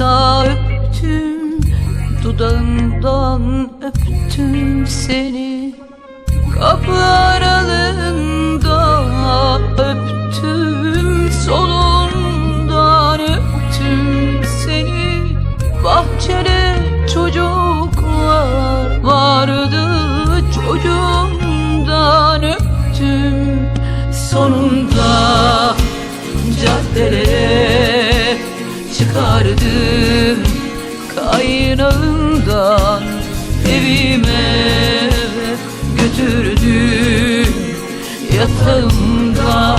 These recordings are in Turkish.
ayakta öptüm Dudağından öptüm seni. Kapı aralığında çıkardım Kaynağından evime götürdüm Yatağımda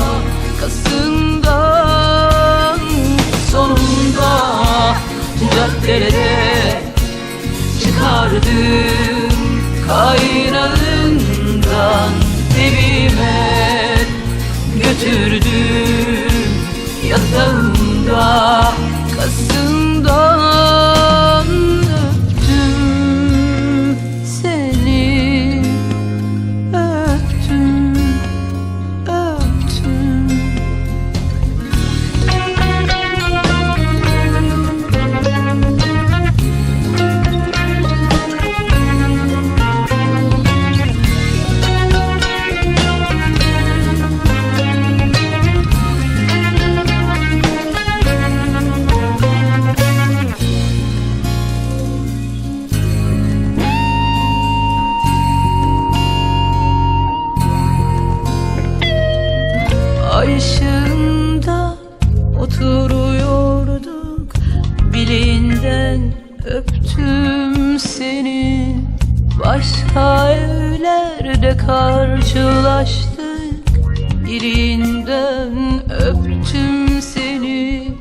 kasından sonunda caddelere çıkardım. Kaynağından evime götürdüm. Yatağımda ışığında oturuyorduk Bileğinden öptüm seni. Başka evlerde karşılaştık Birinden öptüm seni.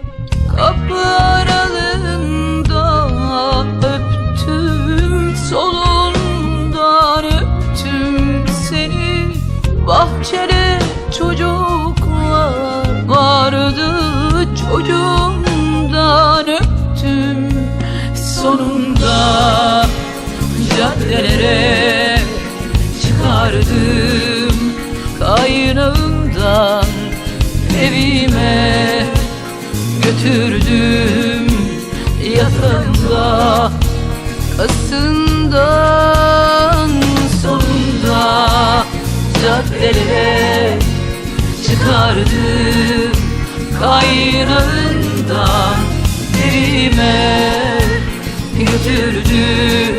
Kapı aralığında öptüm Solundan öptüm seni. Bahçede çocuklar vardı Çocuğumdan öptüm. Sonunda caddelere çıkardım. Kaynağımdan evime götürdüm. Yatağımda kasından sonunda caddelere çıkardım Kaynağından evime götürdüm